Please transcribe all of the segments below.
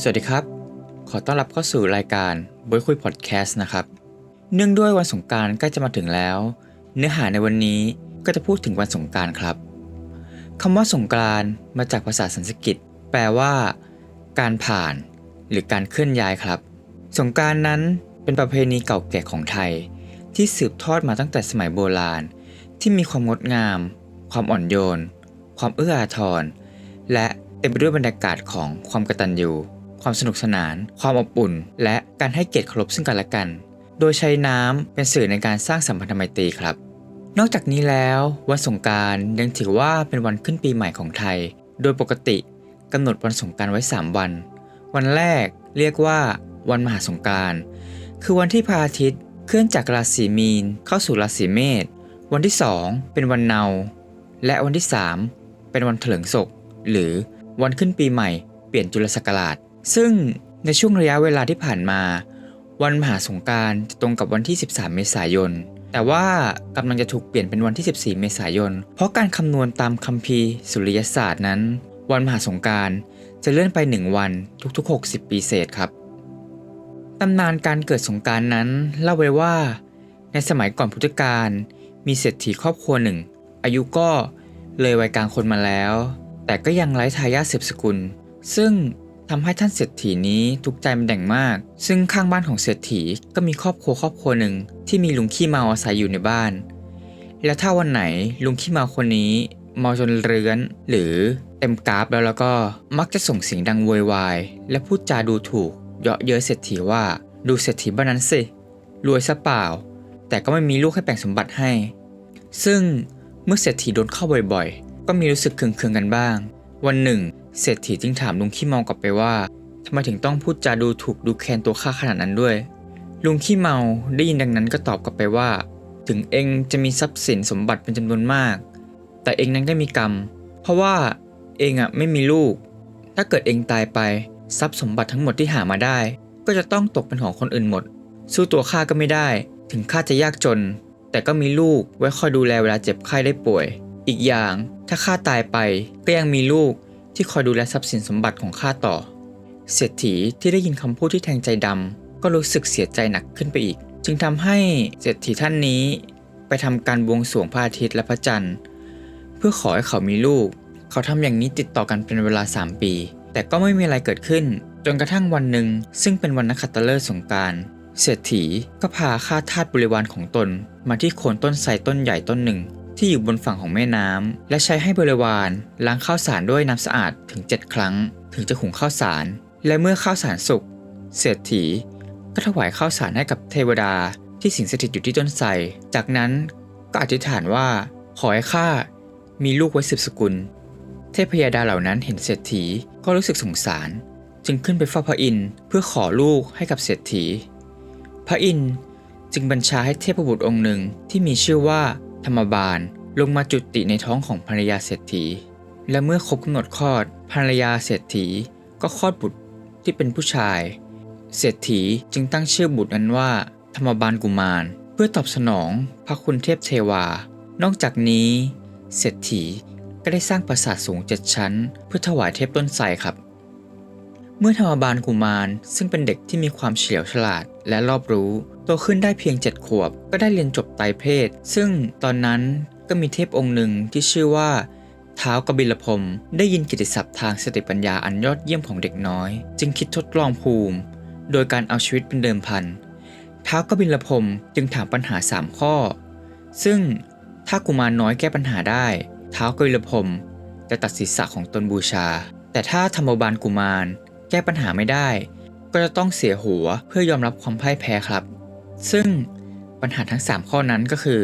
สวัสดีครับ ขอต้อนรับเข้าสู่รายการบอยคุยพอดแคสต์นะครับ เนื่องด้วยวันสงการใกล้จะมาถึงแล้ว เนื้อหาในวันนี้ก็จะพูดถึงวันสงการครับคำว่าสงกานต์มาจากภาษาสันสกฤตแปลว่า การผ่าน หรือการเคลื่อนย้ายครับ สงการนั้นเป็นประเพณีเก่าแก่ของไทย ที่สืบทอดมาตั้งแต่สมัยโบราณ ที่มีความงดงาม ความอ่อนโยน ความเอื้ออาทร และเต็มไปด้วยบรรยากาศของความกตัญญู ความสนุกสนาน ความอบอุ่น และการให้เกียรติเคารพซึ่งกันและกัน โดยใช้น้ำเป็นสื่อในการสร้างสัมพันธไมตรีครับ นอกจากนี้แล้ววันสงการยังถือว่าเป็นวันขึ้นปีใหม่ของไทย โดยปกติกำหนดวันสงการไว้ 3 วัน วันแรกเรียกว่า วันมหาสงการ คือวันที่พระอาทิตย์เคลื่อนจากราศีมีนเข้าสู่ราศีเมษ วันที่ 2 เป็นวันเนา และวันที่ 3 เป็นวันเถลิงศก หรือวันขึ้นปีใหม่เปลี่ยนจุลศักราช ซึ่งในช่วงระยะเวลาที่ผ่านมา วันมหาสงการจะตรงกับวันที่ 13 เมษายน แต่ว่ากำลังจะถูกเปลี่ยนเป็นวันที่ 14 เมษายน เพราะการคำนวณตามคัมภีร์สุริยศาสตร์นั้น วันมหาสงการจะเลื่อนไป 1 วันทุกๆ 60 ปีเศษครับตำนานการเกิดสงการนั้นเล่าไว้ว่า ในสมัยก่อนพุทธกาลมีเศรษฐีครอบครัวหนึ่ง อายุก็เลยวัยกลางคนมาแล้ว แต่ก็ยังไร้ทายาทสืบสกุล ซึ่ง ทำให้ท่านเศรษฐีนี้ทุกข์ใจมันแด่งมาก ซึ่งข้างบ้านของเศรษฐีก็มีครอบครัวครอบครัวหนึ่งที่มีลุงขี้เมาอาศัยอยู่ในบ้าน แล้วถ้าวันไหนลุงขี้เมาคนนี้เมาจนเรื้อน หรือเต็มกราฟแล้วแล้วก็มักจะส่งเสียงดังโวยวาย และพูดจาดูถูก เยาะเย้ยเศรษฐีว่าดูเศรษฐีบ้านนั้นสิรวยซะเปล่า แต่ก็ไม่มีลูกให้แบ่งสมบัติให้ ซึ่งเมื่อเศรษฐีโดนเข้าบ่อยๆ ก็มีรู้สึกเคืองๆกันบ้าง วันหนึ่ง เศรษฐีจึงถามลุงขี้เมากลับไปว่าทำไมถึงต้องพูดจาดูถูกดูแคลนตัวข้าขนาดนั้นด้วย ลุงขี้เมาได้ยินดังนั้นก็ตอบกลับไปว่า ถึงเองจะมีทรัพย์สินสมบัติเป็นจำนวนมาก แต่เองนั้นก็มีกรรม เพราะว่าเองอะไม่มีลูก ถ้าเกิดเองตายไปทรัพย์สมบัติทั้งหมดที่หามาได้ ก็จะต้องตกเป็นของคนอื่นหมด สู้ตัวข้าก็ไม่ได้ ถึงข้าจะยากจน แต่ก็มีลูกไว้คอยดูแลเวลาเจ็บไข้ได้ป่วย อีกอย่างถ้าข้าตายไปก็ยังมีลูก ที่คอยดูแลทรัพย์สินสมบัติของข้าต่อ เศรษฐีที่ได้ยินคำพูดที่แทงใจดำก็รู้สึกเสียใจหนักขึ้นไปอีก จึงทำให้เศรษฐีท่านนี้ ไปทำการบวงสรวงพระอาทิตย์และพระจันทร์ เพื่อขอให้เขามีลูก เขาทำอย่างนี้ติดต่อกันเป็นเวลา 3 ปี แต่ก็ไม่มีอะไรเกิดขึ้น จนกระทั่งวันหนึ่ง ซึ่งเป็นวันนักขัตฤกษ์สงการเศรษฐีก็พาข้าทาสบริวารของตนมาที่โคนต้นไทรต้นใหญ่ต้นหนึ่ง ที่อยู่บนฝั่งของแม่น้ำและใช้ให้บริวารล้างข้าวสารด้วยน้ำสะอาดถึง 7 ครั้ง ถึงจะหุงข้าวสาร และเมื่อข้าวสารสุกเศรษฐีก็ถวายข้าวสารให้กับเทวดาที่สิงสถิตอยู่ที่ต้นไทรจากนั้นก็อธิษฐานว่าขอให้ข้ามีลูกไว้สืบสกุล เทพยดาเหล่านั้นเห็นเศรษฐีก็รู้สึกสงสาร จึงขึ้นไปเฝ้าพระอินทร์เพื่อขอลูกให้กับเศรษฐี พระอินทร์จึงบัญชาให้เทพบุตรองค์หนึ่งที่มีชื่อว่า ธรรมบาลลงมาจุติในท้องของภรรยาเศรษฐี และเมื่อครบกำหนดคลอดภรรยาเศรษฐีก็คลอดบุตรที่เป็นผู้ชาย เศรษฐีจึงตั้งชื่อบุตรนั้นว่า ธรรมบาลกุมาร เพื่อตอบสนองพระคุณเทพเทวา นอกจากนี้ เศรษฐีก็ได้สร้างปราสาทสูงเจ็ดชั้น เพื่อถวายเทพต้นไทรครับ มื่อธรรมบาลกุมาร ซึ่งเป็นเด็กที่มีความเฉลียวฉลาดและรอบรู้โตขึ้นได้เพียง 7 ขวบ ก็ได้เรียนจบไตรเพศ ซึ่งตอนนั้นก็มีเทพองค์หนึ่งที่ชื่อว่าเท้ากบิลพรมได้ยินกิตติศัพท์ทางสติปัญญาอันยอดเยี่ยมของเด็กน้อย จึงคิดทดลองภูมิ โดยการเอาชีวิตเป็นเดิมพันท้าวกบิลพรมจึงถามปัญหา 3 ข้อ ซึ่งถ้ากุมารน้อยแก้ปัญหาได้ท้าวกบิลพรมจะตัดศีรษะของตนบูชา แต่ถ้าธรรมบาลกุมาร แก้ปัญหาไม่ได้ ก็จะต้องเสียหัวเพื่อยอมรับความพ่ายแพ้ครับ ซึ่งปัญหาทั้ง 3 ข้อนั้นก็คือ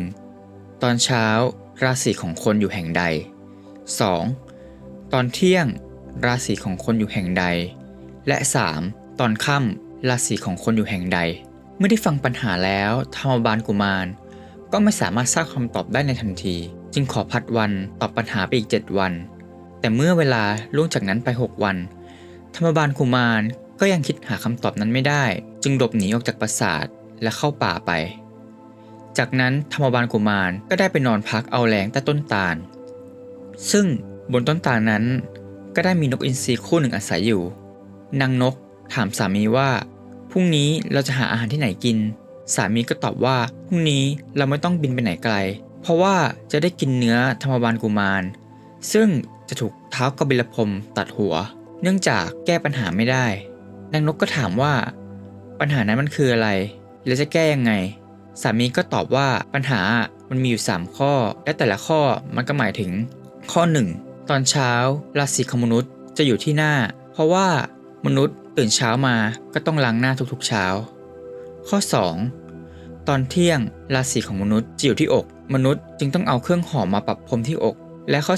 1. ตอนเช้า ราศีของคนอยู่แห่งใด 2. ตอนเที่ยง ราศีของคนอยู่แห่งใด และ 3. ตอนค่ำราศีของคนอยู่แห่งใด เมื่อได้ฟังปัญหาแล้วธรรมบาลกุมาร ก็ไม่สามารถทราบคำตอบได้ในทันที จึงขอพัดวันตอบปัญหาไปอีก 7 วัน แต่เมื่อเวลาล่วงจากนั้นไป 6 วัน ธรรมบาลกุมารก็ยังคิดหาคำตอบนั้นไม่ได้ จึงหลบหนีออกจากปราสาทและเข้าป่าไป จากนั้นธรรมบาลกุมารก็ได้ไปนอนพักเอาแรงใต้ต้นตาล ซึ่งบนต้นตาลนั้น ก็ได้มีนกอินทรีคู่หนึ่งอาศัยอยู่ นางนกถามสามีว่าพรุ่งนี้เราจะหาอาหารที่ไหนกิน สามีก็ตอบว่าพรุ่งนี้เราไม่ต้องบินไปไหนไกล เพราะว่าจะได้กินเนื้อธรรมบาลกุมาร ซึ่งจะถูกเท้ากบิลพรมตัดหัว เนื่องจากแก้ปัญหาไม่ได้ นางนกก็ถามว่า ปัญหานั้นมันคืออะไร และจะแก้ยังไง สามีก็ตอบว่าปัญหามันมีอยู่ 3 ข้อ และแต่ละข้อมันก็หมายถึง ข้อ 1 ตอนเช้า ราศีของมนุษย์จะอยู่ที่หน้า เพราะว่ามนุษย์ตื่นเช้ามาก็ต้องล้างหน้าทุกๆเช้า ข้อ 2 ตอนเที่ยง ราศีของมนุษย์จะอยู่ที่อก มนุษย์จึงต้องเอาเครื่องหอมมาปรับพรมที่อก และข้อ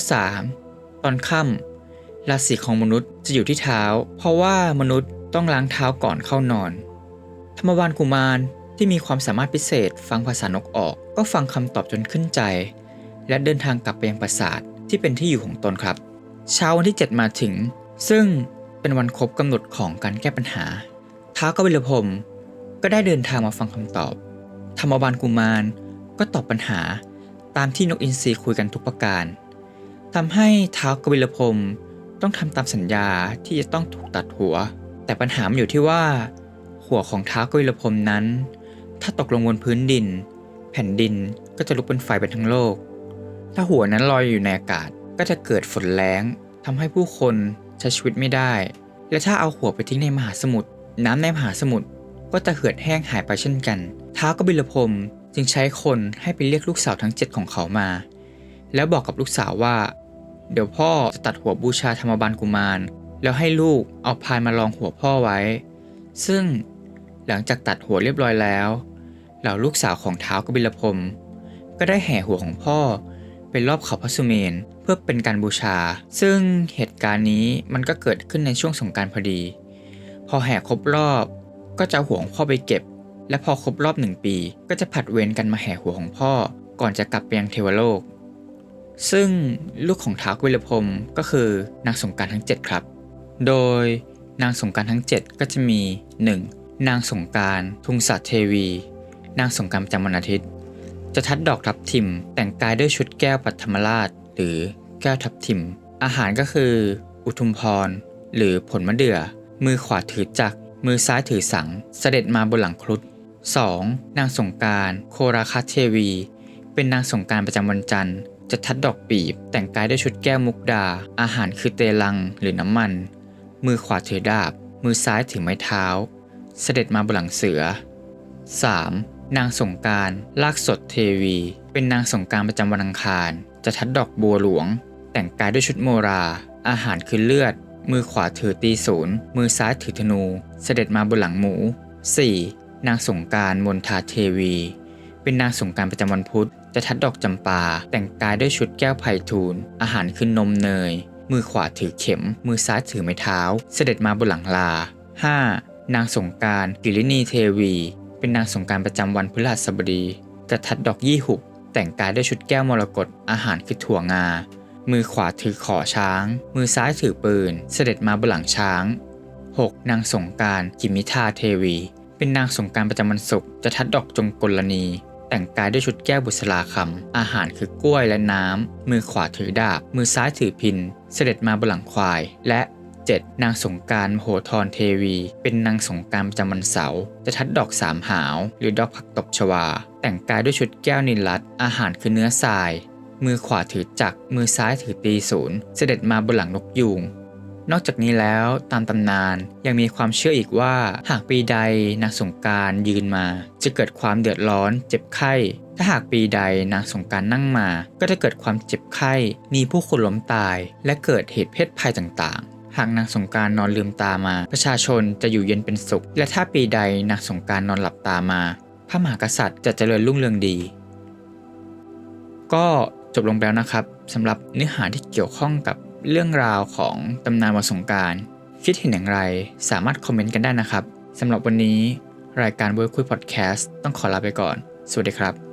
3 ตอนค่ำ ราศีของมนุษย์จะอยู่ที่เท้า เพราะว่ามนุษย์ต้องล้างเท้าก่อนเข้านอน ธรรมบาลกุมารที่มีความสามารถพิเศษ ฟังภาษานกออก ก็ฟังคำตอบจนขึ้นใจ และเดินทางกลับไปยังปราสาทที่เป็นที่อยู่ของตนครับ เช้าวันที่ 7 มาถึง ซึ่งเป็นวันครบกำหนดของการแก้ปัญหาท้าวกบิลพรมก็ได้เดินทางมาฟังคำตอบ ธรรมบาลกุมารก็ตอบปัญหาตามที่นกอินทรีคุยกันทุกประการทำให้ท้าวกบิลพรม ต้องทำตามสัญญาที่จะต้องถูกตัดหัว แต่ปัญหามันอยู่ที่ว่า หัวของท้าวกบิลพรมนั้น ถ้าตกลงบนพื้นดิน แผ่นดินก็จะลุกเป็นไฟไปทั้งโลก ถ้าหัวนั้นลอยอยู่ในอากาศก็จะเกิดฝนแล้งทำให้ผู้คนใช้ชีวิตไม่ได้ และถ้าเอาหัวไปทิ้งในมหาสมุทรน้ำในมหาสมุทรก็จะเหือดแห้งหายไปเช่นกัน ท้าวกบิลพรมจึงใช้คนให้ไปเรียกลูกสาวทั้งเจ็ดของเขามา แล้วบอกกับลูกสาวว่า เดี๋ยวพ่อจะตัดหัวบูชาธรรมบาลกุมาร แล้วให้ลูกเอาพายมาลองหัวพ่อไว้ ซึ่งหลังจากตัดหัวเรียบร้อยแล้ว เหล่าลูกสาวของเท้ากบิลพรมก็ได้แห่หัวของพ่อไปรอบเขาพระสุเมนเพื่อเป็นการบูชา ซึ่งเหตุการณ์นี้มันก็เกิดขึ้นในช่วงสงการพอดี พอแห่ครบรอบก็จะหัวของพ่อไปเก็บ และพอครบรอบหนึ่งปี ก็จะผัดเวรกันมาแห่หัวของพ่อ ก่อนจะกลับไปยังเทวโลก ซึ่งลูกของท้าวกบิลพรมก็คือนางสงการทั้ง 7 ครับ โดยนางสงการทั้ง 7 ก็จะมี 1. นางสงการทุงศัตเทวี นางสงการประจำวันอาทิตย์ จะทัดดอกทับทิม แต่งกายด้วยชุดแก้วปัทมราช หรือแก้วทับทิม อาหารก็คือ อุทุมพร หรือผลมะเดื่อ มือขวาถือจักรมือซ้ายถือสัง เสด็จมาบนหลังครุฑ 2. นางสงการ โคราคาเทวี เป็นนางสงการประจำวันจันทร์ จะทัดดอกปีบ แต่งกายด้วยชุดแก้วมุกดา อาหารคือเตลังหรือน้ำมัน มือขวาถือดาบ มือซ้ายถือไม้เท้า เสด็จมาบนหลังเสือ 3. นางสงการลากสดเทวี เป็นนางสงการประจำวันอังคาร จะทัดดอกบัวหลวง แต่งกายด้วยชุดโมรา อาหารคือเลือด มือขวาถือตีศูนย์มือซ้ายถือธนู เสด็จมาบนหลังหมู 4. นางสงการมนทาเทวี เป็นนางสงการประจำวันพุธ จะทัดดอกจำปา แต่งกายด้วยชุดแก้วไผ่ทูล อาหารคือนมเนย มือขวาถือเข็ม มือซ้ายถือไม้เท้า เสด็จมาบนหลังลา 5. นางสงการกิรินีเทวี เป็นนางสงการประจำวันพฤหัสบดี จะทัดดอกยี่หุบ แต่งกายด้วยชุดแก้วมรกต อาหารคือถั่วงา มือขวาถือขอช้าง มือซ้ายถือปืน เสด็จมาบนหลังช้าง 6. นางสงการกิมิทาเทวี เป็นนางสงการประจำวันศุกร์จะทัดดอกจงกลนี แต่งกายด้วยชุดแก้วบุษราคำ อาหารคือกล้วยและน้ำ มือขวาถือดาบ มือซ้ายถือพิน เสด็จมาบนหลังควาย และ 7. นางสงการโหธรเทวี เป็นนางสงการประจำวันเสาร์ จะทัดดอกสามหาว หรือดอกผักตบชวา แต่งกายด้วยชุดแก้วนิลลัตอาหารคือเนื้อทราย มือขวาถือจักรมือซ้ายถือตีศูนย์ เสด็จมาบนหลังนกยูง นอกจากนี้แล้วตามตำนานยังมีความเชื่ออีกว่า หากปีใดนางสงการยืนมา จะเกิดความเดือดร้อน เจ็บไข้ ถ้าหากปีใดนางสงการนั่งมา ก็จะเกิดความเจ็บไข้ มีผู้คนล้มตาย และเกิดเหตุเพศภัยต่างๆหากนางสงการนอนลืมตามา ประชาชนจะอยู่เย็นเป็นสุข และถ้าปีใดนางสงการนอนหลับตามา พระมหากษัตริย์จะเจริญรุ่งเรืองดี ก็จบลงแล้วนะครับสำหรับเนื้อหาที่เกี่ยวข้องกับ เรื่องราวของตำนานวันสงการคิดเห็นอย่างไรสามารถคอมเมนต์กันได้นะครับสำหรับวันนี้ รายการเวิร์คุยพอดแคสต์ต้องขอลาไปก่อน สวัสดีครับ